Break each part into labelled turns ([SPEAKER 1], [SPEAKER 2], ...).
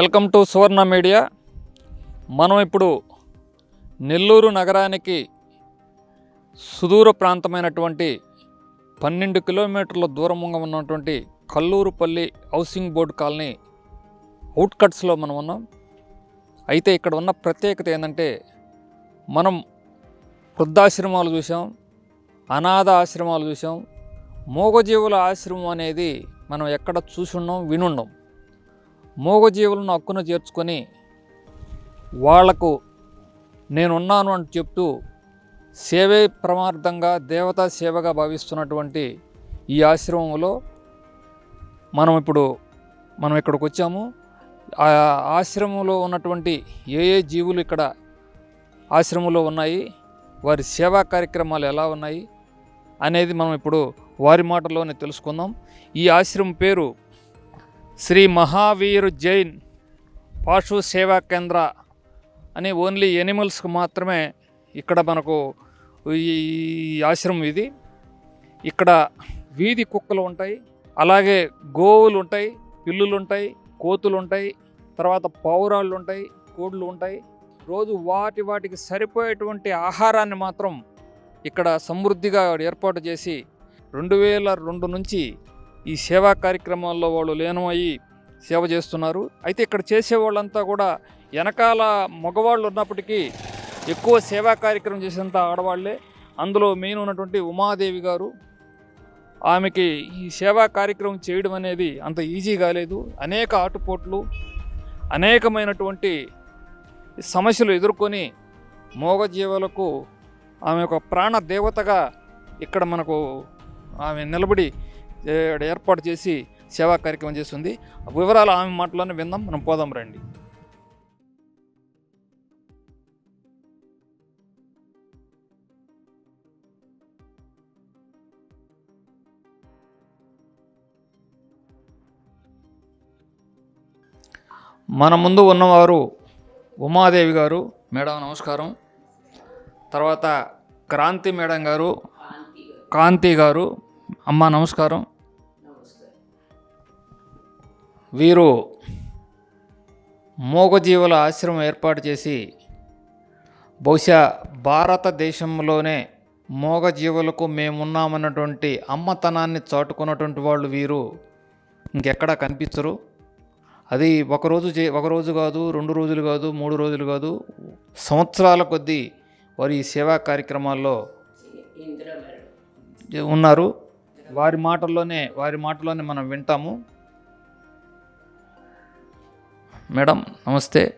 [SPEAKER 1] Welcome to Suvarna media. మనం ఇప్పుడు నెల్లూరు నగరానికి సుదూర ప్రాంతమైనటువంటి పన్నెండు కిలోమీటర్ల దూరంగా ఉన్నటువంటి కల్లూరుపల్లి హౌసింగ్ బోర్డు కాలనీ అవుట్కట్స్లో మనం ఉన్నాం. అయితే ఇక్కడ ఉన్న ప్రత్యేకత ఏంటంటే మనం వృద్ధాశ్రమాలు చూసాం అనాథ ఆశ్రమాలు చూసాం మూగజీవుల ఆశ్రమం అనేది మనం ఎక్కడ చూసున్నాం వినుండం మూగజీవులను హక్కున చేర్చుకొని వాళ్ళకు నేనున్నాను అని చెప్తూ సేవే ప్రమార్థంగా దేవతా సేవగా భావిస్తున్నటువంటి ఈ ఆశ్రమంలో మనం ఇప్పుడు మనం ఇక్కడికి వచ్చాము. ఆ ఆశ్రమంలో ఉన్నటువంటి ఏ ఏ జీవులు ఇక్కడ ఆశ్రమంలో ఉన్నాయి వారి సేవా కార్యక్రమాలు ఎలా ఉన్నాయి అనేది మనం ఇప్పుడు వారి మాటల్లోనే తెలుసుకుందాం. ఈ ఆశ్రమం పేరు శ్రీ మహావీర్ జైన్ పశు సేవా కేంద్ర అని ఓన్లీ ఎనిమల్స్కి మాత్రమే ఇక్కడ మనకు ఈ ఆశ్రమం ఇది. ఇక్కడ వీధి కుక్కలు ఉంటాయి అలాగే గోవులు ఉంటాయి పిల్లులు ఉంటాయి కోతులు ఉంటాయి తర్వాత పౌరాళ్ళు ఉంటాయి కోళ్ళు ఉంటాయి. రోజు వాటి వాటికి సరిపోయేటువంటి ఆహారాన్ని మాత్రం ఇక్కడ సమృద్ధిగా ఏర్పాటు చేసి రెండు వేల రెండు నుంచి ఈ సేవా కార్యక్రమాల్లో వాళ్ళు లీనమయ్యి సేవ చేస్తున్నారు. అయితే ఇక్కడ చేసే వాళ్ళంతా కూడా వెనకాల మగవాళ్ళు ఉన్నప్పటికీ ఎక్కువ సేవా కార్యక్రమం చేసేంత ఆడవాళ్ళే. అందులో మెయిన్ ఉన్నటువంటి ఉమాదేవి గారు. ఆమెకి ఈ సేవా కార్యక్రమం చేయడం అనేది అంత ఈజీ కాలేదు. అనేక ఆటుపోట్లు అనేకమైనటువంటి సమస్యలు ఎదుర్కొని మోగజీవులకు ఆమె ఒక ప్రాణ దేవతగా ఇక్కడ మనకు ఆమె నిలబడి ఏర్పాటు చేసి సేవా కార్యక్రమం చేస్తుంది. వివరాలు ఆమె మాటలోనే విందాం. మనం పోదాం రండి. మన ముందు ఉన్నవారు ఉమాదేవి గారు. మేడం నమస్కారం. తర్వాత క్రాంతి మేడం గారు. కాంతి గారు. అమ్మ నమస్కారం. వీరు మూగజీవుల ఆశ్రమం ఏర్పాటు చేసి బహుశా భారతదేశంలోనే మూగజీవులకు మేమున్నామన్నటువంటి అమ్మతనాన్ని చాటుకున్నటువంటి వాళ్ళు వీరు ఇంకెక్కడా కనిపించరు. అది ఒకరోజు చే ఒకరోజు కాదు రెండు రోజులు కాదు మూడు రోజులు కాదు సంవత్సరాల కొద్దీ వారి ఈ సేవా కార్యక్రమాల్లో ఉన్నారు. వారి మాటల్లోనే వారి మాటలోనే మనం వింటాము. మేడం నమస్తే.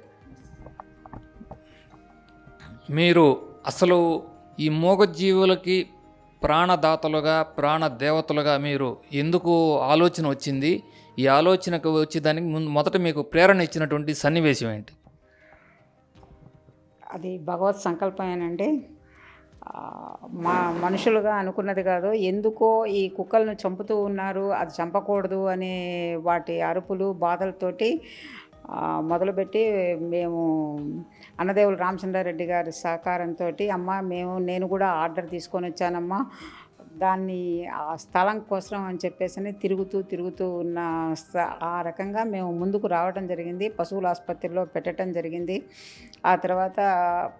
[SPEAKER 1] మీరు అసలు ఈ మూగజీవులకి ప్రాణదాతలుగా ప్రాణ దేవతలుగా మీరు ఎందుకు ఆలోచన వచ్చింది? ఈ ఆలోచనకు వచ్చేదానికి ముందు మొదట మీకు ప్రేరణ ఇచ్చినటువంటి సన్నివేశం ఏంటి?
[SPEAKER 2] అది భగవత్ సంకల్పమేనండి. ఆ, మా మనుషులుగా అనుకున్నది కాదు. ఎందుకో ఈ కుక్కలను చంపుతూ ఉన్నారు. అది చంపకూడదు అనే వాటి అరుపులు బాధలతోటి మొదలుపెట్టి మేము అన్నదేవులు రామచంద్రారెడ్డి గారి సహకారంతో అమ్మ మేము నేను కూడా ఆర్డర్ తీసుకొని వచ్చానమ్మా. దాన్ని ఆ స్థలం కోసం అని చెప్పేసి తిరుగుతూ తిరుగుతూ ఉన్న ఆ రకంగా మేము ముందుకు రావడం జరిగింది. పశువుల ఆసుపత్రిలో పెట్టడం జరిగింది. ఆ తర్వాత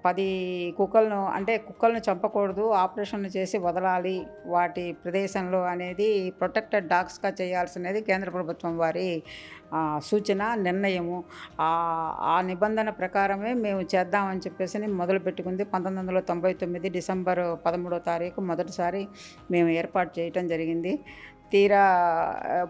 [SPEAKER 2] పది కుక్కలను అంటే కుక్కలను చంపకూడదు ఆపరేషన్లు చేసి వదలాలి. వాటి ప్రదేశంలో అనేది ప్రొటెక్టెడ్ డాగ్స్గా చేయాల్సినది కేంద్ర ప్రభుత్వం వారి సూచన నిర్ణయము ఆ నిబంధన ప్రకారమే మేము చేద్దామని చెప్పేసి మొదలు పెట్టుకుంది. పంతొమ్మిది వందల తొంభై తొమ్మిది డిసెంబర్ పదమూడో తారీఖు మొదటిసారి మేము ఏర్పాటు చేయటం జరిగింది. తీరా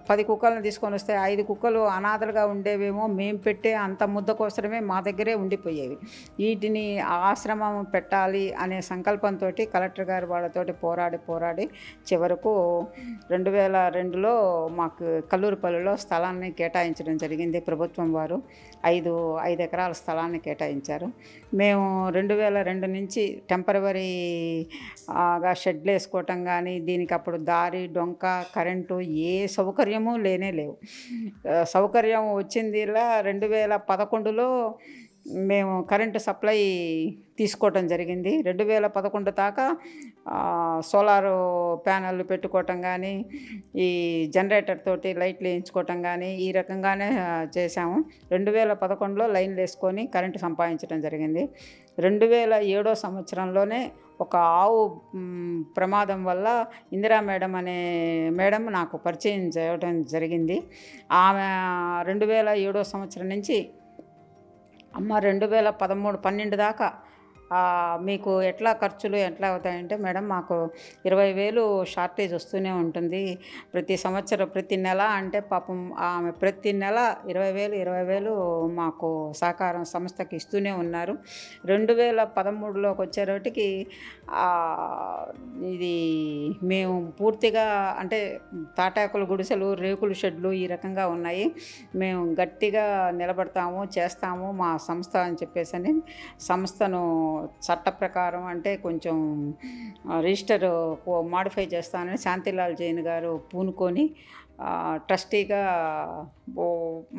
[SPEAKER 2] పది కుక్కలను తీసుకొని వస్తే ఐదు కుక్కలు అనాథలుగా ఉండేవేమో మేము పెట్టే అంత ముద్ద కోసమే మా దగ్గరే ఉండిపోయేవి. వీటిని ఆశ్రమం పెట్టాలి అనే సంకల్పంతో కలెక్టర్ గారు వాళ్ళతోటి పోరాడి పోరాడి చివరకు రెండు వేల రెండులో మాకు కల్లూరుపల్లిలో స్థలాన్ని కేటాయించడం జరిగింది ప్రభుత్వం వారు. ఐదు ఐదు ఎకరాల స్థలాన్ని కేటాయించారు. మేము రెండు వేల రెండు నుంచి టెంపరవరీగా షెడ్లు వేసుకోవటం కానీ దీనికి అప్పుడు దారి డొంక కరెంటు ఏ సౌకర్యము లేనే లేవు. సౌకర్యం వచ్చిందిలా రెండు వేల పదకొండులో మేము కరెంటు సప్లై తీసుకోవటం జరిగింది. రెండు వేల పదకొండు దాకా సోలారు సోలార్ పెట్టుకోవటం కానీ ఈ జనరేటర్ తోటి లైట్లు వేయించుకోవటం కానీ ఈ రకంగానే చేశాము. రెండు వేల పదకొండులో లైన్లు వేసుకొని కరెంటు సంపాదించడం జరిగింది. రెండు వేల ఏడో సంవత్సరంలోనే ఒక ఆవు ప్రమాదం వల్ల ఇందిరా మేడం అనే మేడం నాకు పరిచయం చేయడం జరిగింది. ఆమె రెండు వేల ఏడో సంవత్సరం నుంచి అమ్మ రెండు వేల పదమూడు పన్నెండు దాకా మీకు ఎట్లా ఖర్చులు ఎట్లా అవుతాయంటే మేడం మాకు ఇరవై వేలు షార్టేజ్ వస్తూనే ఉంటుంది. ప్రతి సంవత్సరం ప్రతి నెల అంటే పాపం ఆమె ప్రతి నెల ఇరవై వేలు ఇరవై వేలు మాకు సహకారం సంస్థకి ఇస్తూనే ఉన్నారు. రెండు వేల పదమూడులోకి వచ్చేటికి ఇది మేము పూర్తిగా అంటే తాటాకుల గుడిసెలు రేకుల షెడ్లు ఈ రకంగా ఉన్నాయి. మేము గట్టిగా నిలబడతాము చేస్తాము మా సంస్థ అని చెప్పేసి అని సంస్థను చట్ట ప్రకారం అంటే కొంచెం రిజిస్టర్ మాడిఫై చేస్తానని శాంతిలాల్ జైన్ గారు పూనుకొని ట్రస్టీగా ఓ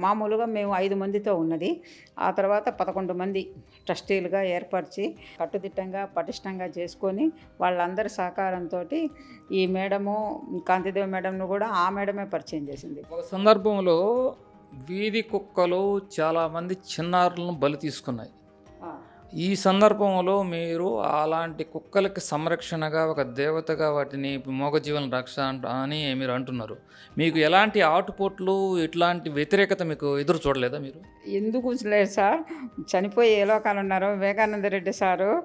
[SPEAKER 2] మామూలుగా మేము ఐదు మందితో ఉన్నది. ఆ తర్వాత పదకొండు మంది ట్రస్టీలుగా ఏర్పరిచి కట్టుదిట్టంగా పటిష్టంగా చేసుకొని వాళ్ళందరి సహకారంతో ఈ మేడము కాంతిదేవి మేడంను కూడా ఆ మేడమే పరిచయం చేసింది.
[SPEAKER 1] ఒక సందర్భంలో వీధి కుక్కలు చాలామంది చిన్నారులను బలి తీసుకున్నాయి. ఈ సందర్భంలో మీరు అలాంటి కుక్కలకి సంరక్షణగా ఒక దేవతగా వాటిని మోగజీవన రక్ష అంట- అని మీరు అంటున్నారు. మీకు ఎలాంటి ఆటుపోట్లు ఇట్లాంటి వ్యతిరేకత మీకు ఎదురు చూడలేదా మీరు?
[SPEAKER 2] ఎందుకు లేదు సార్. చనిపోయి ఏ లోకాలు ఉన్నారు వివేకానంద రెడ్డి సారు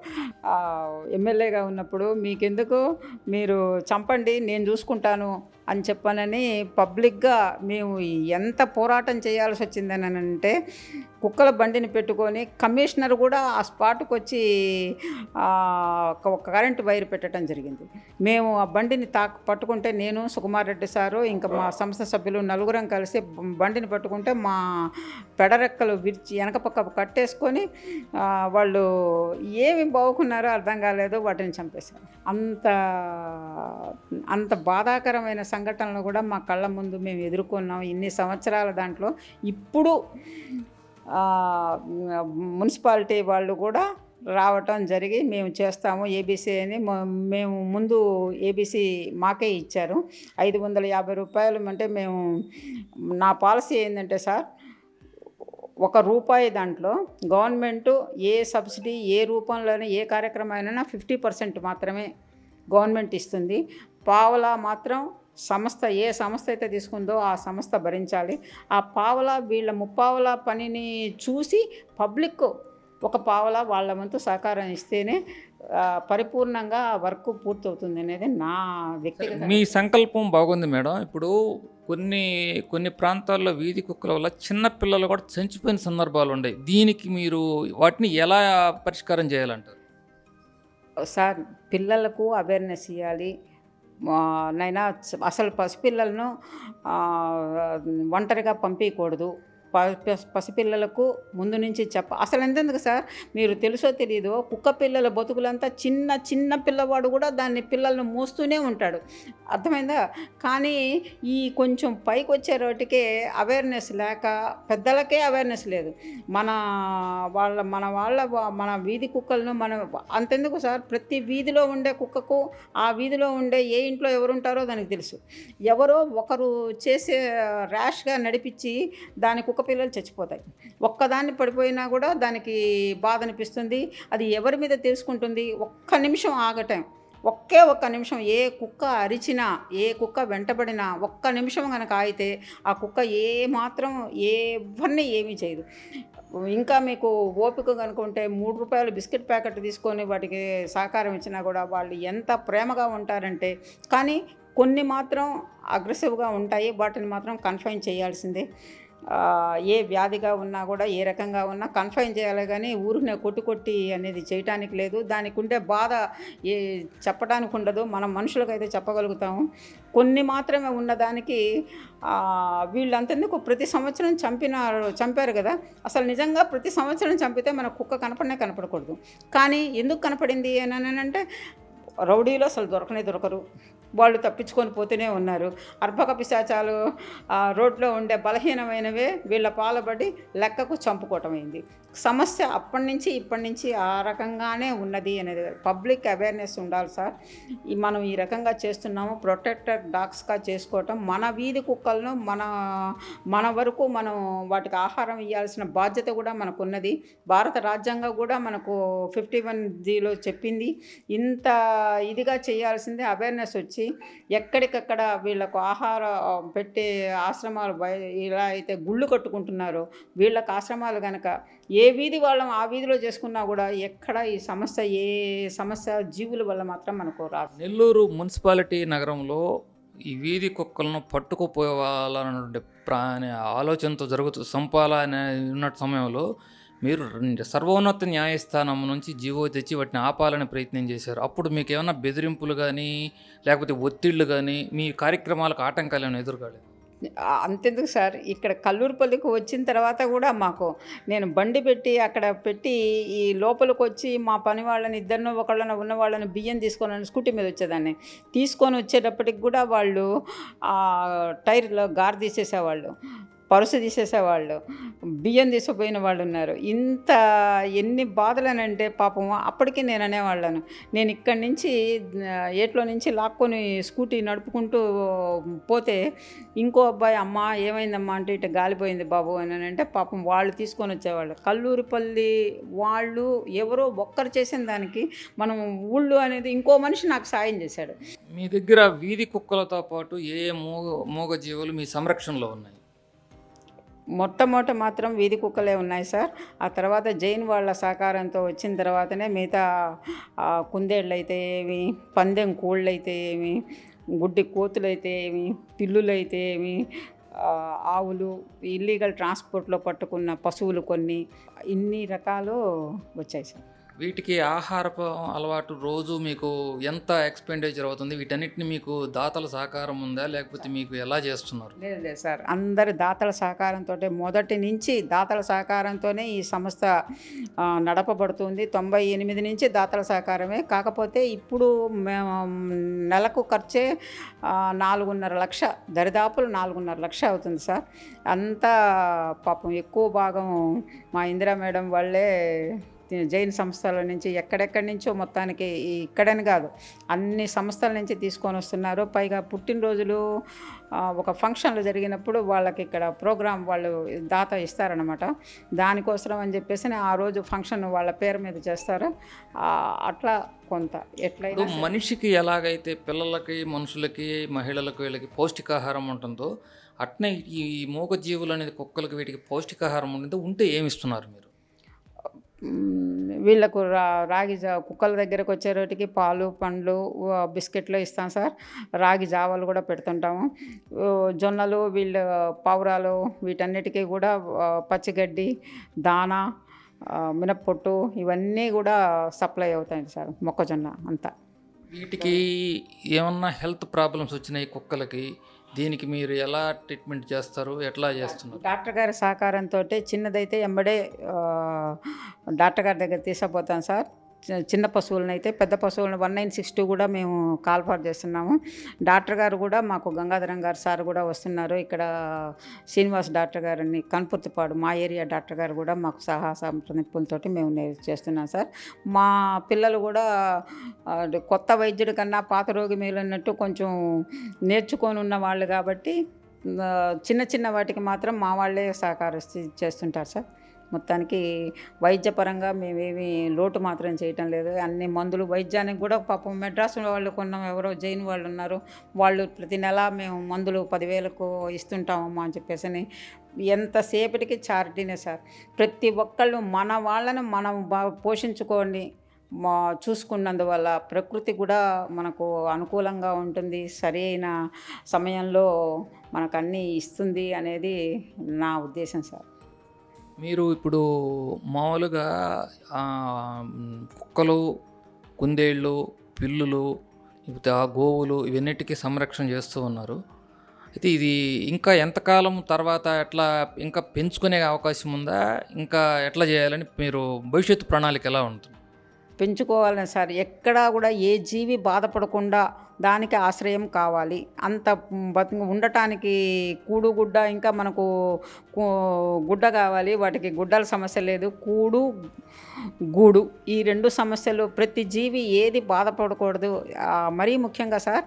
[SPEAKER 2] ఎమ్మెల్యేగా ఉన్నప్పుడు మీకెందుకు? మీరు చంపండి నేను చూసుకుంటాను అని చెప్పానని పబ్లిక్గా మేము ఎంత పోరాటం చేయాల్సి వచ్చిందని అంటే కుక్కల బండిని పెట్టుకొని కమిషనర్ కూడా ఆ స్పాట్కి వచ్చి ఒక కరెంటు వైర్ పెట్టడం జరిగింది. మేము ఆ బండిని తాకు పట్టుకుంటే నేను సుకుమార్ రెడ్డి సారు ఇంకా మా సంస్థ సభ్యులు నలుగురం కలిసి బండిని పట్టుకుంటే మా పెడరెక్కలు విరిచి వెనక పక్క కట్టేసుకొని వాళ్ళు ఏమి బాగుకున్నారో అర్థం కాలేదు వాటిని చంపేశారు. అంత అంత బాధాకరమైన సంఘటనలు కూడా మా కళ్ళ ముందు మేము ఎదుర్కొన్నాం. ఇన్ని సంవత్సరాల దాంట్లో ఇప్పుడు మున్సిపాలిటీ వాళ్ళు కూడా రావటం జరిగి మేము చేస్తాము ఏబీసీ అని మేము ముందు ఏబీసీ మాకే ఇచ్చారు. ఐదు వందల యాభై రూపాయలు అంటే మేము నా పాలసీ ఏంటంటే సార్ ఒక రూపాయి దాంట్లో గవర్నమెంట్ ఏ సబ్సిడీ ఏ రూపంలోనే ఏ కార్యక్రమం అయినా ఫిఫ్టీ పర్సెంట్ మాత్రమే గవర్నమెంట్ ఇస్తుంది. పావలా మాత్రం సంస్థ ఏ సంస్థ అయితే తీసుకుందో ఆ సంస్థ భరించాలి. ఆ పావలా వీళ్ళ ముప్పావలా పనిని చూసి పబ్లిక్ ఒక పావలా వాళ్ళ వంతు సహకారం ఇస్తేనే పరిపూర్ణంగా వర్క్ పూర్తవుతుంది అనేది నా వ్యక్తిగత
[SPEAKER 1] మీ సంకల్పం బాగుంది మేడం. ఇప్పుడు కొన్ని కొన్ని ప్రాంతాల్లో వీధి కుక్కల వల్ల చిన్న పిల్లలు కూడా చనిపోయిన సందర్భాలు ఉన్నాయి. దీనికి మీరు వాటిని ఎలా పరిష్కారం చేయాలంటారు?
[SPEAKER 2] సార్ పిల్లలకు అవేర్నెస్ ఇవ్వాలి నైనా అసలు పసిపిల్లలను ఒంటరిగా పంపించకూడదు పసిపిల్లలకు ముందు నుంచి చెప్ప అసలు ఎంతెందుకు సార్? మీరు తెలుసో తెలియదో కుక్క పిల్లల బతుకులంతా చిన్న చిన్న పిల్లవాడు కూడా దాన్ని పిల్లల్ని మోస్తూనే ఉంటాడు. అర్థమైందా? కానీ ఈ కొంచెం పైకి వచ్చే రోటికే అవేర్నెస్ లేక పెద్దలకే అవేర్నెస్ లేదు. మన వాళ్ళ మన వాళ్ళ మన వీధి కుక్కలను మనం అంతెందుకు సార్? ప్రతి వీధిలో ఉండే కుక్కకు ఆ వీధిలో ఉండే ఏ ఇంట్లో ఎవరు ఉంటారో దానికి తెలుసు. ఎవరో ఒకరు చేసే ర్యాష్గా నడిపించి దాని కుక్క కుక్క పిల్లలు చచ్చిపోతాయి. ఒక్కదాన్ని పడిపోయినా కూడా దానికి బాధ అనిపిస్తుంది. అది ఎవరి మీద తెలుసుకుంటుంది? ఒక్క నిమిషం ఆగటం. ఒకే ఒక్క నిమిషం ఏ కుక్క అరిచినా ఏ కుక్క వెంటబడినా ఒక్క నిమిషం కనుక ఆగితే ఆ కుక్క ఏ మాత్రం ఎవరిని ఏమీ చేయదు. ఇంకా మీకు ఓపిక కనుకుంటే మూడు రూపాయలు బిస్కెట్ ప్యాకెట్ తీసుకొని వాటికి సహకారం ఇచ్చినా కూడా వాళ్ళు ఎంత ప్రేమగా ఉంటారంటే కానీ కొన్ని మాత్రం అగ్రెసివ్గా ఉంటాయి. వాటిని మాత్రం కన్ఫైన్ చేయాల్సిందే. ఏ వ్యాధిగా ఉన్నా కూడా ఏ రకంగా ఉన్నా కన్ఫైన్ చేయాలి కానీ ఊరినే కొట్టు కొట్టి అనేది చేయటానికి లేదు. దానికి ఉండే బాధ ఏ చెప్పడానికి ఉండదు. మనం మనుషులకైతే చెప్పగలుగుతాము. కొన్ని మాత్రమే ఉన్నదానికి వీళ్ళంతెందుకు ప్రతి సంవత్సరం చంపినారు చంపారు కదా? అసలు నిజంగా ప్రతి సంవత్సరం చంపితే మన కుక్క కనపడనే కనపడకూడదు. కానీ ఎందుకు కనపడింది అని అంటే రౌడీలో అసలు దొరకనే దొరకరు. వాళ్ళు తప్పించుకొని పోతూనే ఉన్నారు. అర్భక పిశాచాలు రోడ్లో ఉండే బలహీనమైనవే వీళ్ళ పాలబడి లెక్కకు చంపుకోవటమైంది. సమస్య అప్పటి నుంచి ఇప్పటి నుంచి ఆ రకంగానే ఉన్నది అనేది పబ్లిక్ అవేర్నెస్ ఉండాలి సార్. మనం ఈ రకంగా చేస్తున్నాము ప్రొటెక్టెడ్ డాగ్స్గా చేసుకోవటం మన వీధి కుక్కలను మన మన వరకు మనం వాటికి ఆహారం ఇవ్వాల్సిన బాధ్యత కూడా మనకు ఉన్నది భారత రాజ్యాంగం కూడా మనకు ఫిఫ్టీ వన్ జీలో చెప్పింది. ఇంత ఇదిగా చేయాల్సిందే అవేర్నెస్ వచ్చి ఎక్కడికక్కడ వీళ్ళకు ఆహార పెట్టే ఆశ్రమాలు ఇలా అయితే గుళ్ళు కట్టుకుంటున్నారో వీళ్ళకి ఆశ్రమాలు కనుక ఏ వీధి వాళ్ళం ఆ వీధిలో చేసుకున్నా కూడా ఎక్కడ ఈ సమస్య ఏ సమస్య జీవుల వల్ల మాత్రం మనకు రాదు.
[SPEAKER 1] నెల్లూరు మున్సిపాలిటీ నగరంలో ఈ వీధి కుక్కలను పట్టుకుపోవాలన్నటువంటి ప్రాణి ఆలోచనతో జరుగుతూ సంపాలనే ఉన్న సమయంలో మీరు సర్వోన్నత న్యాయస్థానం నుంచి జీవో తెచ్చి వాటిని ఆపాలని ప్రయత్నం చేశారు. అప్పుడు మీకు ఏమైనా బెదిరింపులు కానీ లేకపోతే ఒత్తిళ్ళు కానీ మీ కార్యక్రమాలకు ఆటంకాలు ఏమైనా ఎదురుకాలేదు?
[SPEAKER 2] అంతెందుకు సార్? ఇక్కడ కల్లూరుపల్లికి వచ్చిన తర్వాత కూడా మాకు నేను బండి పెట్టి అక్కడ పెట్టి ఈ లోపలికి వచ్చి మా పని వాళ్ళని ఇద్దరినో ఒకళ్ళని ఉన్న వాళ్ళని బియ్యం తీసుకొని స్కూటీ మీద వచ్చేదాన్ని. తీసుకొని వచ్చేటప్పటికి కూడా వాళ్ళు ఆ టైర్లో గార్ తీసేసేవాళ్ళు. పరుసు తీసేసేవాళ్ళు బియ్యం తీసుకుపోయిన వాళ్ళు ఉన్నారు. ఇంత ఎన్ని బాధలనంటే పాపం అప్పటికే నేను అనేవాళ్ళను. నేను ఇక్కడి నుంచి ఏట్లో నుంచి లాక్కొని స్కూటీ నడుపుకుంటూ పోతే ఇంకో అబ్బాయి అమ్మ ఏమైందమ్మా? అంటే ఇటు గాలిపోయింది బాబు అని అంటే పాపం వాళ్ళు తీసుకొని వచ్చేవాళ్ళు. కల్లూరిపల్లి వాళ్ళు ఎవరో ఒక్కరు చేసిన దానికి మనం ఊళ్ళు అనేది ఇంకో మనిషి నాకు సాయం చేశాడు.
[SPEAKER 1] మీ దగ్గర వీధి కుక్కలతో పాటు ఏ ఏ మూగ మూగ జీవులు మీ సంరక్షణలో ఉన్నాయి?
[SPEAKER 2] మొట్టమొదట మాత్రం వీధి కుక్కలే ఉన్నాయి సార్. ఆ తర్వాత జైన్ వాళ్ళ సహకారంతో వచ్చిన తర్వాతనే మిగతా కుందేళ్ళు అయితే ఏమి పందెం కోళ్ళు అయితే ఏమి గుడ్డి కోతులు అయితే ఏమి పిల్లులు అయితే ఏమి ఆవులు ఇల్లీగల్ ట్రాన్స్పోర్ట్లో పట్టుకున్న పశువులు కొన్ని ఇన్ని రకాలు వచ్చాయి సార్.
[SPEAKER 1] వీటికి ఆహారపు అలవాటు రోజు మీకు ఎంత ఎక్స్పెండిచర్ అవుతుంది? వీటన్నిటిని మీకు దాతల సహకారం ఉందా? లేకపోతే మీకు ఎలా చేస్తున్నారు?
[SPEAKER 2] లేదు లేదు సార్. అందరి దాతల సహకారంతో మొదటి నుంచి దాతల సహకారంతోనే ఈ సంస్థ నడపబడుతుంది. తొంభై ఎనిమిది నుంచి దాతల సహకారమే. కాకపోతే ఇప్పుడు మేము నెలకు ఖర్చే నాలుగున్నర లక్ష దరిదాపులు నాలుగున్నర లక్ష అవుతుంది సార్. అంతా పాపం ఎక్కువ భాగం మా ఇందిరా మేడం వాళ్ళే జైన్ సంస్థల నుంచి ఎక్కడెక్కడి నుంచో మొత్తానికి ఇక్కడని కాదు అన్ని సంస్థల నుంచి తీసుకొని వస్తున్నారు. పైగా పుట్టినరోజులు ఒక ఫంక్షన్లు జరిగినప్పుడు వాళ్ళకి ఇక్కడ ప్రోగ్రాం వాళ్ళు దాత ఇస్తారనమాట దానికోసం అని చెప్పేసి ఆ రోజు ఫంక్షన్ వాళ్ళ పేరు మీద చేస్తారు. అట్లా కొంత
[SPEAKER 1] ఎట్లయితే మనిషికి ఎలాగైతే పిల్లలకి మనుషులకి మహిళలకు వీళ్ళకి పౌష్టికాహారం ఉంటుందో అట్నే ఈ మూగజీవులు అనేది కుక్కలకి వీటికి పౌష్టికాహారం ఉంటుందో ఉంటే ఏమి ఇస్తున్నారు మీరు?
[SPEAKER 2] వీళ్ళకు రా రాగి జా కుక్కల దగ్గరకు వచ్చేటికి పాలు పండ్లు బిస్కెట్లు ఇస్తాం సార్. రాగి జావాలు కూడా పెడుతుంటాము. జొన్నలు వీళ్ళ పావురాలు వీటన్నిటికీ కూడా పచ్చిగడ్డి దానా మినప్పొట్టు ఇవన్నీ కూడా సప్లై అవుతాయి సార్ మొక్కజొన్న అంతా.
[SPEAKER 1] వీటికి ఏమన్నా హెల్త్ ప్రాబ్లమ్స్ వచ్చినాయి కుక్కలకి? దీనికి మీరు ఎలా ట్రీట్మెంట్ చేస్తారు? ఎట్లా చేస్తున్నారు?
[SPEAKER 2] డాక్టర్ గారి సహకారంతో చిన్నదైతే ఎంబడే డాక్టర్ గారి దగ్గర తీసుకుపోతాం సార్. చిన్న పశువులను అయితే పెద్ద పశువులను వన్ నైన్ సిక్స్ టూ కూడా మేము కాల్ఫార్ చేస్తున్నాము. డాక్టర్ గారు కూడా మాకు గంగాధరం గారు సార్ కూడా వస్తున్నారు. ఇక్కడ శ్రీనివాస్ డాక్టర్ గారిని కనుపర్తిపాడు మా ఏరియా డాక్టర్ గారు కూడా మాకు సహా సంప్రదింపులతోటి మేము చేస్తున్నాం సార్. మా పిల్లలు కూడా కొత్త వైద్యుడి కన్నా పాత రోగి మేలన్నట్టు కొంచెం నేర్చుకొని ఉన్న వాళ్ళు కాబట్టి చిన్న చిన్న వాటికి మాత్రం మా వాళ్ళే సహకారం చేస్తుంటారు సార్. మొత్తానికి వైద్యపరంగా మేమేమి లోటు మాత్రం చేయటం లేదు. అన్ని మందులు వైద్యానికి కూడా పాపం మెడ్రాస్ వాళ్ళు కొన్నాం. ఎవరో జైన్ వాళ్ళు ఉన్నారు. వాళ్ళు ప్రతి నెల మేము మందులు పదివేలకు ఇస్తుంటామమ్మా అని చెప్పేసి ఎంతసేపటికి చారిటీనే సార్. ప్రతి ఒక్కళ్ళు మన వాళ్ళను మనం పోషించుకోండి మా చూసుకున్నందువల్ల ప్రకృతి కూడా మనకు అనుకూలంగా ఉంటుంది. సరి అయిన సమయంలో మనకు అన్నీ ఇస్తుంది అనేది నా ఉద్దేశం సార్.
[SPEAKER 1] మీరు ఇప్పుడు మామూలుగా కుక్కలు కుందేళ్ళు పిల్లులు లేకపోతే ఆ గోవులు ఇవన్నిటికీ సంరక్షణ చేస్తూ ఉన్నారు. అయితే ఇది ఇంకా ఎంతకాలం తర్వాత ఎట్లా ఇంకా పెంచుకునే అవకాశం ఉందా? ఇంకా ఎట్లా చేయాలని మీరు భవిష్యత్తు ప్రణాళిక ఎలా ఉంటుంది?
[SPEAKER 2] పెంచుకోవాలని సార్ ఎక్కడా కూడా ఏ జీవి బాధపడకుండా దానికి ఆశ్రయం కావాలి. అంత బతు ఉండటానికి కూడు గుడ్డ ఇంకా మనకు గుడ్డ కావాలి. వాటికి గుడ్డల సమస్య లేదు. కూడు గూడు ఈ రెండు సమస్యలు ప్రతి జీవి ఏది బాధపడకూడదు. మరీ ముఖ్యంగా సార్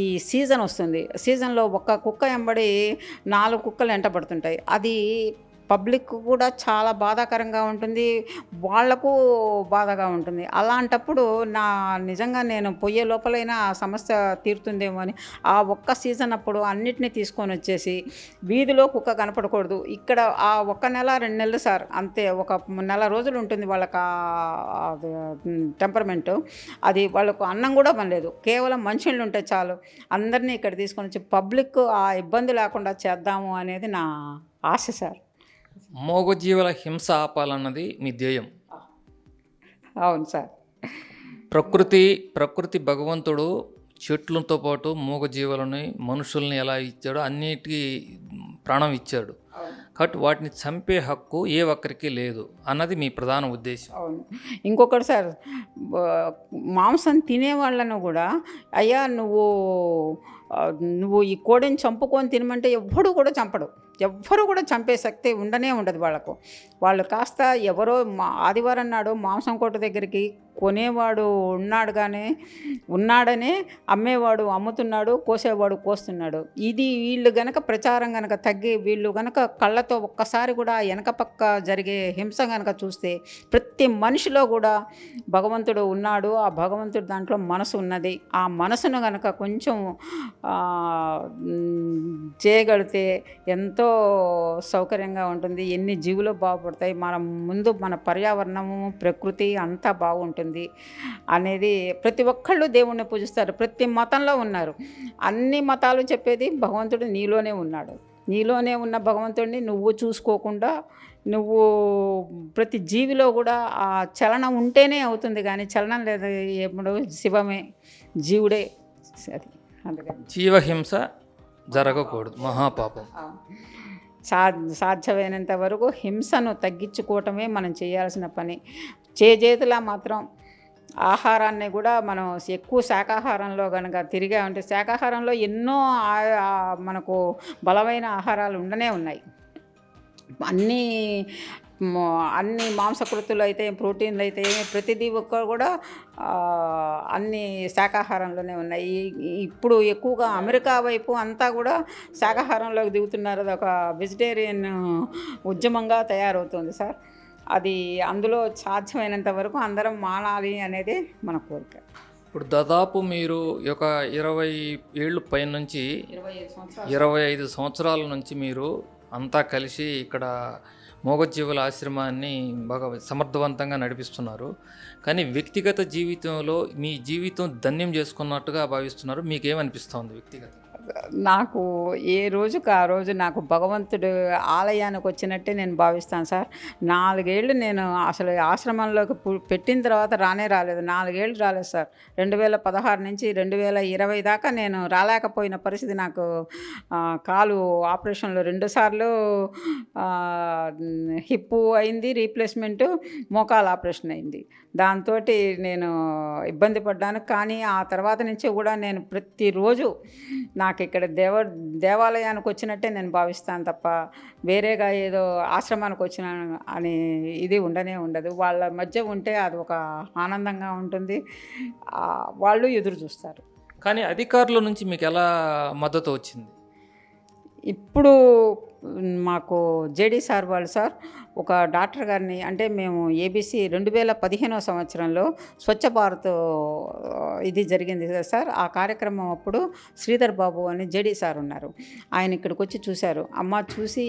[SPEAKER 2] ఈ సీజన్ వస్తుంది. సీజన్లో ఒక్క కుక్క ఎంబడి నాలుగు కుక్కలు ఎంటబడుతుంటాయి అది పబ్లిక్ కూడా చాలా బాధాకరంగా ఉంటుంది. వాళ్ళకు బాధగా ఉంటుంది. అలాంటప్పుడు నా నిజంగా నేను పొయ్యే లోపలైనా ఆ సమస్య తీరుతుందేమో అని ఆ ఒక్క సీజన్ అప్పుడు అన్నిటినీ తీసుకొని వచ్చేసి వీధిలో కుక్క కనపడకూడదు. ఇక్కడ ఆ ఒక్క నెల రెండు నెలలు సార్ అంతే ఒక నెల రోజులు ఉంటుంది వాళ్ళకి టెంపర్మెంట్. అది వాళ్ళకు అన్నం కూడా పనిలేదు. కేవలం మనుషులు ఉంటే చాలు. అందరినీ ఇక్కడ తీసుకొని వచ్చి పబ్లిక్ ఆ ఇబ్బంది లేకుండా చేద్దాము అనేది నా ఆశ సార్.
[SPEAKER 1] మూగజీవుల హింస ఆపాలన్నది మీ ధ్యేయం.
[SPEAKER 2] అవును సార్.
[SPEAKER 1] ప్రకృతి ప్రకృతి భగవంతుడు చెట్లతో పాటు మూగజీవులని మనుషుల్ని ఎలా ఇచ్చాడో అన్నిటికీ ప్రాణం ఇచ్చాడు. కాబట్టి వాటిని చంపే హక్కు ఏ ఒక్కరికి లేదు అన్నది మీ ప్రధాన ఉద్దేశం.
[SPEAKER 2] అవును. ఇంకొకటి సార్ మాంసం తినేవాళ్ళను కూడా అయ్యా నువ్వు నువ్వు ఈ కోడిని చంపుకొని తినమంటే ఎవ్వడు కూడా చంపడు. ఎవ్వరు కూడా చంపే శక్తి ఉండనే ఉండదు వాళ్ళకు. వాళ్ళు కాస్త ఎవరో మా ఆదివారం నాడు మాంసం కొట్ట దగ్గరికి కొనేవాడు ఉన్నాడు కానీ ఉన్నాడనే అమ్మేవాడు అమ్ముతున్నాడు కోసేవాడు కోస్తున్నాడు. ఇది వీళ్ళు గనక ప్రచారం గనక తగ్గి వీళ్ళు గనక కళ్ళతో ఒక్కసారి కూడా వెనక పక్క జరిగే హింస గనక చూస్తే ప్రతి మనిషిలో కూడా భగవంతుడు ఉన్నాడు ఆ భగవంతుడు దాంట్లో మనసు ఉన్నది. ఆ మనసును గనక కొంచెం చేయగలిగితే ఎంతో సౌకర్యంగా ఉంటుంది. ఎన్ని జీవులు బాగుపడతాయి. మనం ముందు మన పర్యావరణము ప్రకృతి అంతా బాగుంటుంది. అనేది ప్రతి ఒక్కళ్ళు దేవుణ్ణి పూజిస్తారు. ప్రతి మతంలో ఉన్నారు. అన్ని మతాలు చెప్పేది భగవంతుడు నీలోనే ఉన్నాడు. నీలోనే ఉన్న భగవంతుడిని నువ్వు చూసుకోకుండా నువ్వు ప్రతి జీవిలో కూడా ఆ చలనం ఉంటేనే అవుతుంది కానీ చలనం లేదు. ఎప్పుడు శివమే జీవుడే. అది అందుకని.
[SPEAKER 1] జీవహింస జరగకూడదు. మహాపాపం.
[SPEAKER 2] సా సాధ్యమైనంత వరకు హింసను తగ్గించుకోవటమే మనం చేయాల్సిన పని. చేజేతులా మాత్రం ఆహారాన్ని కూడా మనం ఎక్కువ శాకాహారంలో కనుక తిరిగా ఉంటే శాకాహారంలో ఎన్నో మనకు బలమైన ఆహారాలు ఉండనే ఉన్నాయి. అన్నీ అన్ని మాంసకృతులు అయితే ప్రోటీన్లు అయితే ప్రతిదీ ఒక్క కూడా అన్ని శాకాహారంలోనే ఉన్నాయి. ఇప్పుడు ఎక్కువగా అమెరికా వైపు అంతా కూడా శాకాహారంలోకి దిగుతున్నారు. అది ఒక వెజిటేరియన్ ఉద్యమంగా తయారవుతుంది సార్. అది అందులో సాధ్యమైనంత వరకు అందరం మానాలి అనేది మన కోరిక.
[SPEAKER 1] ఇప్పుడు దాదాపు మీరు యొక్క ఇరవై ఏళ్ళు పైన నుంచి
[SPEAKER 2] ఇరవై ఐదు సంవత్సరాల
[SPEAKER 1] నుంచి మీరు అంతా కలిసి ఇక్కడ మూగజీవుల ఆశ్రమాన్ని బాగా సమర్థవంతంగా నడిపిస్తున్నారు. కానీ వ్యక్తిగత జీవితంలో మీ జీవితం ధన్యం చేసుకున్నట్టుగా భావిస్తున్నారు. మీకేమనిపిస్తోంది వ్యక్తిగత
[SPEAKER 2] నాకు ఏ రోజుకు ఆ రోజు నాకు భగవంతుడు ఆలయానికి వచ్చినట్టే నేను భావిస్తాను సార్. నాలుగేళ్ళు నేను అసలు ఆశ్రమంలోకి పు- పెట్టిన తర్వాత రానే రాలేదు. నాలుగేళ్ళు రాలేదు సార్. రెండు వేల పదహారు నుంచి రెండు వేల ఇరవై దాకా నేను రాలేకపోయిన పరిస్థితి నాకు కాలు ఆపరేషన్లో రెండుసార్లు హిప్పు అయింది రీప్లేస్మెంట్ మోకాలు ఆపరేషన్ అయింది. దాంతో నేను ఇబ్బంది పడ్డాను. కానీ ఆ తర్వాత నుంచి కూడా నేను ప్రతిరోజు నాకు ఇక్కడ దేవ దేవాలయానికి వచ్చినట్టే నేను భావిస్తాను తప్ప వేరేగా ఏదో ఆశ్రమానికి వచ్చిన అని ఇది ఉండనే ఉండదు. వాళ్ళ మధ్య ఉంటే అది ఒక ఆనందంగా ఉంటుంది. వాళ్ళు ఎదురు చూస్తారు.
[SPEAKER 1] కానీ అధికారుల నుంచి మీకు ఎలా మద్దతు వచ్చింది?
[SPEAKER 2] ఇప్పుడు మాకు జేడీ సార్ వాళ్ళు సార్ ఒక డాక్టర్ గారిని అంటే మేము ఏబీసీ రెండు వేల పదిహేనవ సంవత్సరంలో స్వచ్ఛ భారత్ ఇది జరిగింది సార్. ఆ కార్యక్రమం అప్పుడు శ్రీధర్ బాబు అని జేడీ సార్ ఉన్నారు. ఆయన ఇక్కడికి వచ్చి చూశారు. అమ్మ చూసి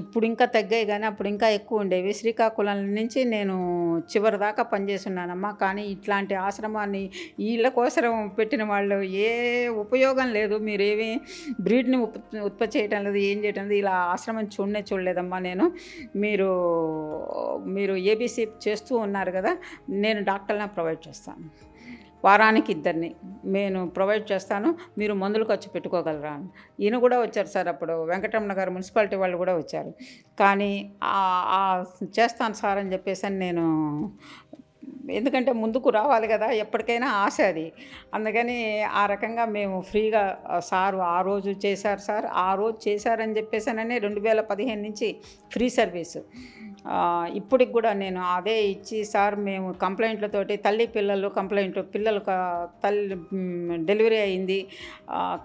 [SPEAKER 2] ఇప్పుడు ఇంకా తగ్గాయి కానీ అప్పుడు ఇంకా ఎక్కువ ఉండేవి. శ్రీకాకుళం నుంచి నేను చివరి దాకా పనిచేస్తున్నానమ్మా. కానీ ఇట్లాంటి ఆశ్రమాన్ని వీళ్ళ కోసరం పెట్టిన వాళ్ళు ఏ ఉపయోగం లేదు. మీరేమి బ్రీడ్ని ఉత్పత్తి చేయటం లేదు ఏం చేయటం లేదు. ఇలా ఆశ్రమం చూడనే చూడలేదమ్మా నేను. మీరు మీరు ఏబీసీ చేస్తూ ఉన్నారు కదా నేను డాక్టర్ని ప్రొవైడ్ చేస్తాను. వారానికి ఇద్దరిని నేను ప్రొవైడ్ చేస్తాను. మీరు మందులు ఖర్చు పెట్టుకోగలరా? అని. ఈయన కూడా వచ్చారు సార్ అప్పుడు. వెంకటరమణ గారు మున్సిపాలిటీ వాళ్ళు కూడా వచ్చారు. కానీ చేస్తాను సార్ అని చెప్పేసి అని నేను ఎందుకంటే ముందుకు రావాలి కదా ఎప్పటికైనా ఆశ అది. అందుకని ఆ రకంగా మేము ఫ్రీగా సార్ సారు ఆ రోజు చేశారు సార్ ఆ రోజు చేశారని చెప్పేసానని రెండు వేల పదిహేను నుంచి ఫ్రీ సర్వీసు. ఇప్పటికి కూడా నేను అదే ఇచ్చి సార్ మేము కంప్లైంట్లతోటి తల్లి పిల్లలు కంప్లైంట్ పిల్లలు తల్లి డెలివరీ అయింది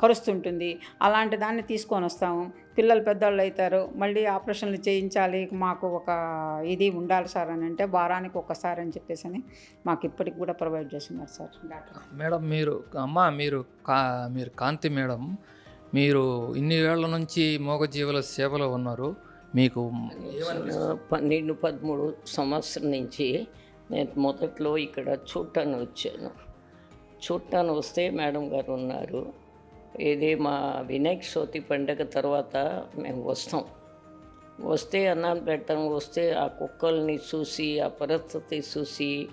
[SPEAKER 2] కరుస్తుంటుంది. అలాంటి దాన్ని తీసుకొని వస్తాము. పిల్లలు పెద్దవాళ్ళు అవుతారు మళ్ళీ ఆపరేషన్లు చేయించాలి. మాకు ఒక ఇది ఉండాలి సార్ అని అంటే వారానికి ఒకసారి అని చెప్పేసి అని మాకు ఇప్పటికి కూడా ప్రొవైడ్ చేస్తున్నారు సార్. డాక్టర్
[SPEAKER 1] మేడం మీరు అమ్మ మీరు కా మీరు కాంతి మేడం. మీరు ఇన్ని ఏళ్ళ నుంచి మూగజీవుల సేవలో ఉన్నారు. మీకు?
[SPEAKER 3] పన్నెండు పదమూడు సంవత్సరం నుంచి నేను మొదట్లో ఇక్కడ చూడటానికి వచ్చాను. చూడటానికి వస్తే మేడం గారు ఉన్నారు. ఇది మా వినాయక చవితి పండగ తర్వాత మేము వస్తాం. వస్తే అన్నం పెట్టడం వస్తే ఆ కుక్కల్ని చూసి ఆ పరిస్థితి చూసి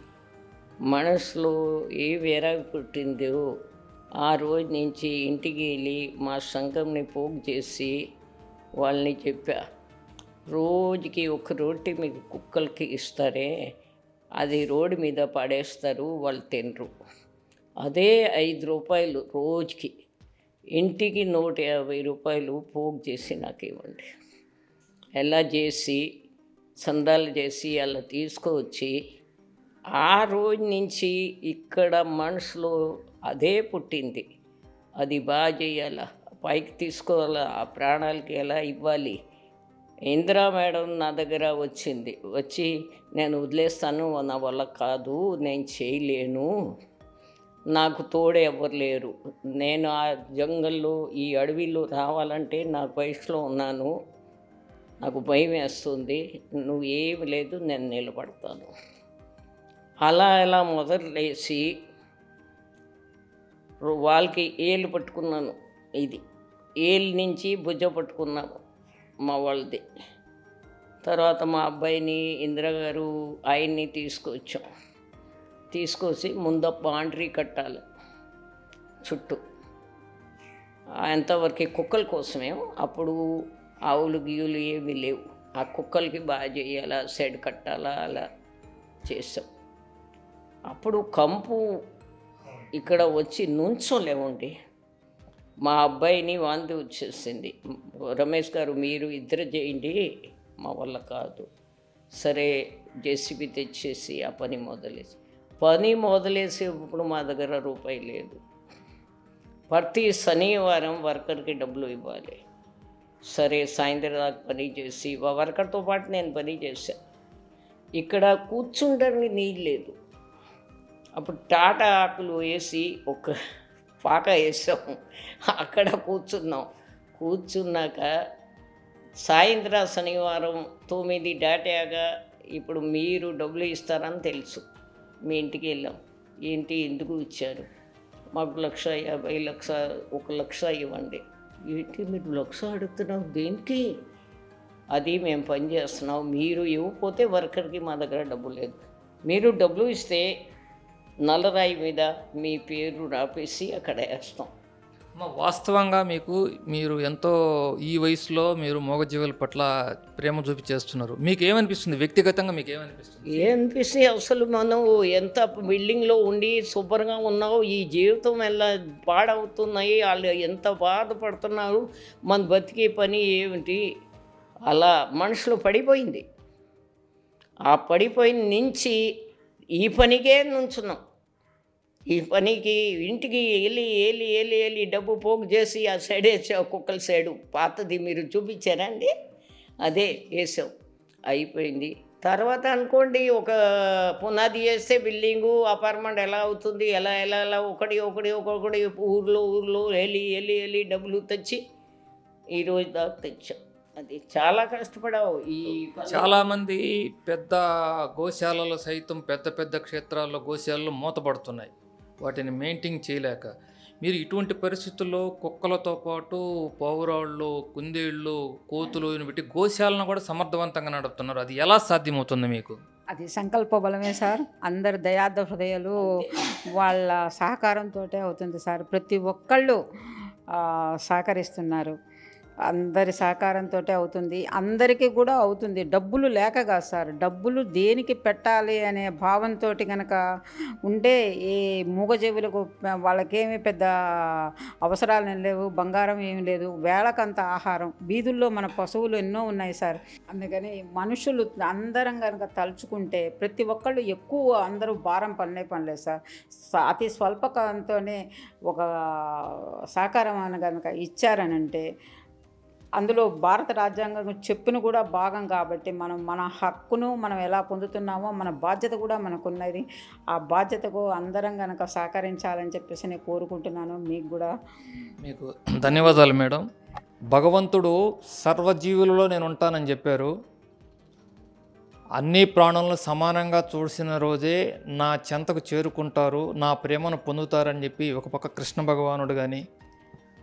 [SPEAKER 3] మనసులో ఏ వేరాగి పుట్టిందో ఆ రోజు నుంచి ఇంటికి వెళ్ళి మా సంఘంని పోగు చేసి వాళ్ళని చెప్పా. రోజుకి ఒక రొట్టె మీకు కుక్కలకి ఇస్తారే అది రోడ్డు మీద పడేస్తారు వాళ్ళు తినరు. అదే ఐదు రూపాయలు రోజుకి. ఇంటికి నూట యాభై రూపాయలు పోగు చేసి నాకు ఇవ్వండి. ఎలా చేసి సందాలు చేసి అలా తీసుకువచ్చి ఆ రోజు నుంచి ఇక్కడ మనసులో అదే పుట్టింది. అది బాగా చేయాలా? పైకి తీసుకోవాలా? ఆ ప్రాణాలకి ఎలా ఇవ్వాలి? ఇందిరా మేడం నా దగ్గర వచ్చింది. వచ్చి నేను వదిలేస్తాను నా వల్ల కాదు నేను చేయలేను. నాకు తోడు ఎవరు లేరు. నేను ఆ జంగల్లో ఈ అడవిలో రావాలంటే నా వయసులో ఉన్నాను. నాకు భయం వేస్తుంది. నువ్వు ఏమి లేదు నేను నిలబడతాను. అలా అలా మొదలేసి వాళ్ళకి ఏళ్ళు పట్టుకున్నాను. ఇది ఏళ్ళ నుంచి భుజ పట్టుకున్నాను. మా వాళ్ళది. తర్వాత మా అబ్బాయిని ఇందిరా గారు ఆయన్ని తీసుకొచ్చాం. తీసుకొచ్చి ముందు బాండరీ కట్టాలి చుట్టూ. ఎంతవరకు కుక్కల కోసమే అప్పుడు ఆవులు గీవులు ఏమీ లేవు. ఆ కుక్కలకి బాగా చేయాలా సెడ్ కట్టాలా అలా చేసాం. అప్పుడు కంపు ఇక్కడ వచ్చి నుంచోలేమండి. మా అబ్బాయిని వాంతి వచ్చేసింది. రమేష్ గారు మీరు ఇద్దరు చేయండి మా వల్ల కాదు. సరే జెసిబి తెచ్చేసి ఆ పని మొదలేసి. పని మొదలేసేప్పుడు మా దగ్గర రూపాయి లేదు. ప్రతి శనివారం వర్కర్కి డబ్బులు ఇవ్వాలి. సరే సాయంత్రం దాకా పని చేసి ఆ వర్కర్తో పాటు నేను పని చేశాను ఇక్కడ కూర్చుండడానికి నీళ్ళు లేదు. అప్పుడు టాటా ఆకులు వేసి ఒక పాక వేసాం. అక్కడ కూర్చున్నాం. కూర్చున్నాక సాయంత్రం శనివారం తొమ్మిది దాటాక ఇప్పుడు మీరు డబ్బులు ఇస్తారని తెలుసు. మీ ఇంటికి వెళ్ళాం. ఏంటి? ఎందుకు ఇచ్చారు? మాకు లక్ష యాభై లక్ష ఒక లక్ష ఇవ్వండి. ఏంటి మీరు లక్ష అడుగుతున్నాం దేనికి? అది మేము పని చేస్తున్నాం. మీరు ఇవ్వకపోతే వర్కర్కి మా దగ్గర డబ్బు లేదు. మీరు డబ్బులు ఇస్తే నల్లరాయి మీద మీ పేరు రాపేసి అక్కడ వేస్తాం.
[SPEAKER 1] అమ్మ, వాస్తవంగా మీకు మీరు ఎంతో ఈ వయసులో మీరు మూగజీవుల పట్ల ప్రేమ చూపి చేస్తున్నారు మీకు ఏమనిపిస్తుంది వ్యక్తిగతంగా మీకు ఏమనిపిస్తుంది
[SPEAKER 3] ఏమనిపిస్తే అసలు మనం ఎంత బిల్డింగ్లో ఉండి శుభ్రంగా ఉన్నావు? ఈ జీవితం ఎలా పాడవుతున్నాయి? వాళ్ళు ఎంత బాధపడుతున్నారు? మన బతికే పని ఏమిటి? అలా మనసులో పడిపోయింది. ఆ పడిపోయిన నుంచి ఈ పనికే నుంచున్నాం. ఈ పనికి ఇంటికి వెళ్ళి వెళ్ళి వెళ్ళి వెళ్ళి డబ్బు పోగు చేసి ఆ సైడ్ వేసావు కుక్కల సైడు పాతది మీరు చూపించారండి అదే వేసాం. అయిపోయింది. తర్వాత అనుకోండి ఒక పునాది చేస్తే బిల్డింగు అపార్ట్మెంట్ ఎలా అవుతుంది ఎలా ఎలా ఎలా ఒకటి ఒకటి ఒక్కొక్కటి ఊర్లో ఊర్లో వెళ్ళి వెళ్ళి వెళ్ళి డబ్బులు తెచ్చి ఈరోజు దాకా తెచ్చాం. అది చాలా కష్టపడావు. ఈ
[SPEAKER 1] చాలామంది పెద్ద గోశాలలో సైతం పెద్ద పెద్ద క్షేత్రాల్లో గోశాలలు మూతపడుతున్నాయి. వాటిని మెయింటైన్ చేయలేక మీరు ఇటువంటి పరిస్థితుల్లో కుక్కలతో పాటు పౌరాళ్ళు కుందేళ్ళు కోతులు పెట్టి గోశాలను కూడా సమర్థవంతంగా నడుపుతున్నారు. అది ఎలా సాధ్యమవుతుంది మీకు?
[SPEAKER 2] అది సంకల్ప బలమే సార్. అందరి దయార్థ హృదయాలు వాళ్ళ సహకారంతో అవుతుంది సార్. ప్రతి ఒక్కళ్ళు సహకరిస్తున్నారు. అందరి సహకారంతో అవుతుంది. అందరికీ కూడా అవుతుంది. డబ్బులు లేక కాదు సార్. డబ్బులు దేనికి పెట్టాలి అనే భావంతో కనుక ఉంటే ఈ మూగజీవులకు వాళ్ళకేమి పెద్ద అవసరాలు ఏం లేవు బంగారం ఏమి లేదు. వేళకంత ఆహారం. వీధుల్లో మన పశువులు ఎన్నో ఉన్నాయి సార్. అందుకని మనుషులు అందరం కనుక తలుచుకుంటే ప్రతి ఒక్కళ్ళు ఎక్కువ అందరూ భారం పనిలే పనిలేదు సార్ అతి స్వల్పకంతోనే ఒక సహకారం అని కనుక ఇచ్చారనంటే అందులో భారత రాజ్యాంగం చెప్పిన కూడా భాగం కాబట్టి మనం మన హక్కును మనం ఎలా పొందుతున్నామో మన బాధ్యత కూడా మనకున్నది. ఆ బాధ్యతకు అందరం కనుక సహకరించాలని చెప్పేసి నేను కోరుకుంటున్నాను. మీకు కూడా
[SPEAKER 1] మీకు ధన్యవాదాలు మేడం. భగవంతుడు సర్వజీవులలో నేను ఉంటానని చెప్పారు. అన్ని ప్రాణులను సమానంగా చూసిన రోజే నా చెంతకు చేరుకుంటారు నా ప్రేమను పొందుతారని చెప్పి ఒక పక్క కృష్ణ భగవానుడు కానీ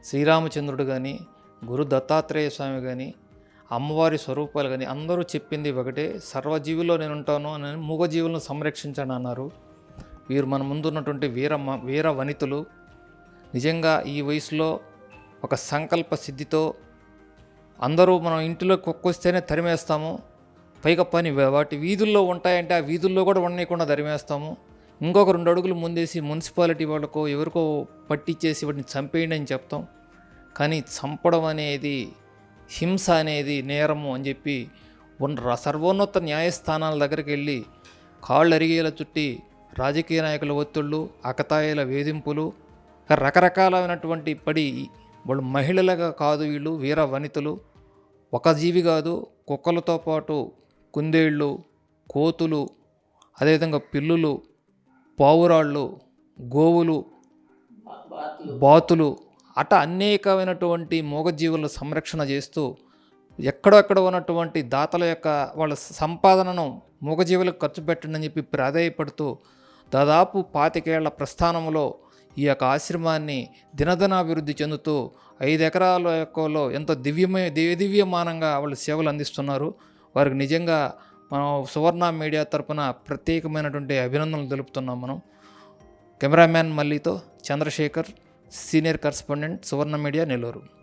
[SPEAKER 1] శ్రీరామచంద్రుడు కానీ గురు దత్తాత్రేయ స్వామి కానీ అమ్మవారి స్వరూపాలు కానీ అందరూ చెప్పింది ఒకటే సర్వజీవుల్లో నేను ఉంటాను అని మూగజీవులను సంరక్షించండి అన్నారు. వీరు మన ముందున్నటువంటి వీర మ- వీర వనితులు. నిజంగా ఈ వయసులో ఒక సంకల్ప సిద్ధితో అందరూ మనం ఇంటిలో కుక్కొస్తేనే తరిమేస్తాము. పైగా పని వాటి వీధుల్లో ఉంటాయంటే ఆ వీధుల్లో కూడా ఉండకుండా తరిమేస్తాము. ఇంకొక రెండు అడుగులు ముందేసి మున్సిపాలిటీ వాళ్ళకో ఎవరికో పట్టించేసి వాటిని చంపేయండి అని చెప్తాం. కానీ చంపడం అనేది హింస అనేది నేరము అని చెప్పి ఉన్న సర్వోన్నత న్యాయస్థానాల దగ్గరికి వెళ్ళి కాళ్ళు అరిగేలా చుట్టి రాజకీయ నాయకుల ఒత్తిళ్ళు అకతాయిల వేధింపులు రకరకాలైనటువంటి పడి వాళ్ళు మహిళలుగా కాదు వీళ్ళు వీర వనితలు ఒక జీవి కాదు కుక్కలతో పాటు కుందేళ్ళు కోతులు అదేవిధంగా పిల్లులు పావురాళ్ళు గోవులు బాతులు అట అనేకమైనటువంటి మూగజీవుల సంరక్షణ చేస్తూ ఎక్కడెక్కడ ఉన్నటువంటి దాతల యొక్క వాళ్ళ సంపాదనను మూగజీవులకు ఖర్చు పెట్టండి అని చెప్పి ప్రాధాయపడుతూ దాదాపు పాతికేళ్ళ ప్రస్థానంలో ఈ యొక్క ఆశ్రమాన్ని దినదినాభివృద్ధి చెందుతూ ఐదు ఎకరాల యొక్కలో ఎంతో దివ్యమయ దివ్య దివ్యమానంగా వాళ్ళు సేవలు అందిస్తున్నారు. వారికి నిజంగా మనం సువర్ణ మీడియా తరపున ప్రత్యేకమైనటువంటి అభినందనలు తెలుపుతున్నాం మనం. Cameraman మల్లితో Chandrasekhar. Senior correspondent Suvarna media Nellore.